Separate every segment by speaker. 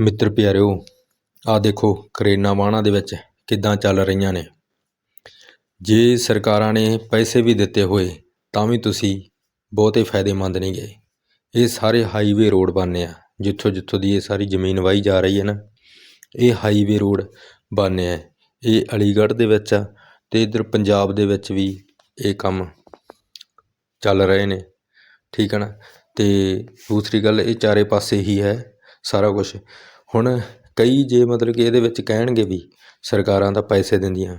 Speaker 1: ਮਿੱਤਰ ਪਿਆਰਿਓ, ਆਹ ਦੇਖੋ ਕਰੇਨਾ ਵਾਹਣਾਂ ਦੇ ਵਿੱਚ ਕਿੱਦਾਂ ਚੱਲ ਰਹੀਆਂ ਨੇ। ਜੇ ਸਰਕਾਰਾਂ ਨੇ ਪੈਸੇ ਵੀ ਦਿੱਤੇ ਹੋਏ, ਤਾਂ ਵੀ ਤੁਸੀਂ ਬਹੁਤੇ ਫਾਇਦੇਮੰਦ ਨਹੀਂ ਗਏ। ਇਹ ਸਾਰੇ ਹਾਈਵੇ ਰੋਡ ਬਣਨੇ ਆ ਜਿੱਥੋਂ ਜਿੱਥੋਂ ਦੀ ਇਹ ਸਾਰੀ ਜ਼ਮੀਨ ਵਾਹੀ ਜਾ ਰਹੀ ਹੈ ਨਾ। ਇਹ ਹਾਈਵੇ ਰੋਡ ਬਣਨੇ ਆ। ਇਹ ਅਲੀਗੜ੍ਹ ਦੇ ਵਿੱਚ ਆ ਅਤੇ ਇੱਧਰ ਪੰਜਾਬ ਦੇ ਵਿੱਚ ਵੀ ਇਹ ਕੰਮ ਚੱਲ ਰਹੇ ਨੇ। ਠੀਕ ਹੈ ਨਾ? ਅਤੇ ਦੂਸਰੀ ਗੱਲ, ਇਹ ਚਾਰੇ ਪਾਸੇ ਹੀ ਹੈ। ਸਾਰਾ ਕੁਛ। ਹੁਣ ਕਈ ਜੇ ਮਤਲਬ ਕਿ ਇਹਦੇ ਵਿੱਚ ਕਹਿਣਗੇ ਵੀ ਸਰਕਾਰਾਂ ਤਾਂ ਪੈਸੇ ਦਿੰਦੀਆਂ,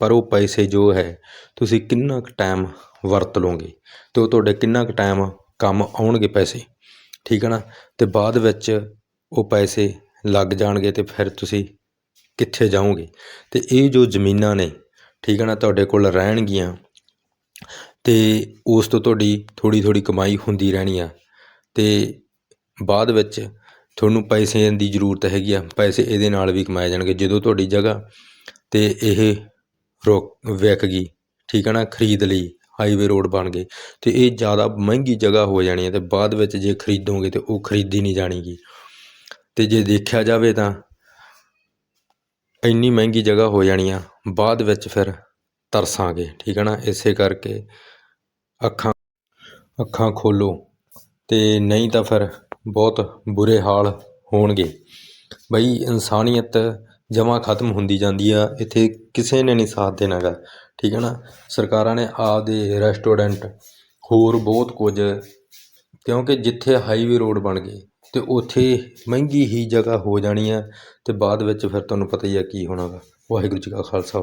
Speaker 1: ਪਰ ਉਹ ਪੈਸੇ ਜੋ ਹੈ, ਤੁਸੀਂ ਕਿੰਨਾ ਕੁ ਟਾਈਮ ਵਰਤ ਲਉਂਗੇ ਅਤੇ ਉਹ ਤੁਹਾਡੇ ਕਿੰਨਾ ਕੁ ਟਾਈਮ ਕੰਮ ਆਉਣਗੇ ਪੈਸੇ, ਠੀਕ ਹੈ ਨਾ? ਅਤੇ ਬਾਅਦ ਵਿੱਚ ਉਹ ਪੈਸੇ ਲੱਗ ਜਾਣਗੇ ਅਤੇ ਫਿਰ ਤੁਸੀਂ ਕਿੱਥੇ ਜਾਓਗੇ? ਅਤੇ ਇਹ ਜੋ ਜ਼ਮੀਨਾਂ ਨੇ, ਠੀਕ ਹੈ ਨਾ, ਤੁਹਾਡੇ ਕੋਲ ਰਹਿਣਗੀਆਂ ਅਤੇ ਉਸ ਤੋਂ ਤੁਹਾਡੀ ਥੋੜ੍ਹੀ ਥੋੜ੍ਹੀ ਕਮਾਈ ਹੁੰਦੀ ਰਹਿਣੀ ਆ। ਅਤੇ ਬਾਅਦ ਵਿੱਚ ਤੁਹਾਨੂੰ ਪੈਸਿਆਂ ਦੀ ਜ਼ਰੂਰਤ ਹੈਗੀ ਆ, ਪੈਸੇ ਇਹਦੇ ਨਾਲ ਵੀ ਕਮਾਏ ਜਾਣਗੇ, ਜਦੋਂ ਤੁਹਾਡੀ ਜਗ੍ਹਾ 'ਤੇ ਇਹ ਰੋਕ ਵਿਕ ਗਈ, ਠੀਕ ਹੈ ਨਾ, ਖਰੀਦ ਲਈ ਹਾਈਵੇ ਰੋਡ ਬਣ ਗਏ ਅਤੇ ਇਹ ਜ਼ਿਆਦਾ ਮਹਿੰਗੀ ਜਗ੍ਹਾ ਹੋ ਜਾਣੀ ਹੈ ਅਤੇ ਬਾਅਦ ਵਿੱਚ ਜੇ ਖਰੀਦੋਗੇ ਤਾਂ ਉਹ ਖਰੀਦੀ ਨਹੀਂ ਜਾਣੀ ਗੀ ਅਤੇ ਜੇ ਦੇਖਿਆ ਜਾਵੇ ਤਾਂ ਇੰਨੀ ਮਹਿੰਗੀ ਜਗ੍ਹਾ ਹੋ ਜਾਣੀ ਆ, ਬਾਅਦ ਵਿੱਚ ਫਿਰ ਤਰਸਾਂਗੇ, ਠੀਕ ਹੈ ਨਾ, ਇਸੇ ਕਰਕੇ ਅੱਖਾਂ ਅੱਖਾਂ ਖੋਲੋ ਅਤੇ ਨਹੀਂ ਤਾਂ ਫਿਰ ਬਹੁਤ ਬੁਰੇ ਹਾਲ ਹੋਣਗੇ। ਬਈ ਇਨਸਾਨੀਅਤ ਜਮਾਂ ਖਤਮ ਹੁੰਦੀ ਜਾਂਦੀ ਆ, ਇੱਥੇ ਕਿਸੇ ਨੇ ਨਹੀਂ ਸਾਥ ਦੇਣਾ ਗਾ, ਠੀਕ ਹੈ ਨਾ? ਸਰਕਾਰਾਂ ਨੇ ਆਪਦੇ ਰੈਸਟੋਰੈਂਟ ਹੋਰ ਬਹੁਤ ਕੁਝ, ਕਿਉਂਕਿ ਜਿੱਥੇ ਹਾਈਵੇ ਰੋਡ ਬਣ ਗਏ ਅਤੇ ਉੱਥੇ ਮਹਿੰਗੀ ਹੀ ਜਗ੍ਹਾ ਹੋ ਜਾਣੀ ਆ ਅਤੇ ਬਾਅਦ ਵਿੱਚ ਫਿਰ ਤੁਹਾਨੂੰ ਪਤਾ ਹੀ ਆ ਕੀ ਹੋਣਾ ਗਾ। ਵਾਹਿਗੁਰੂ ਜੀ ਕਾ ਖਾਲਸਾ।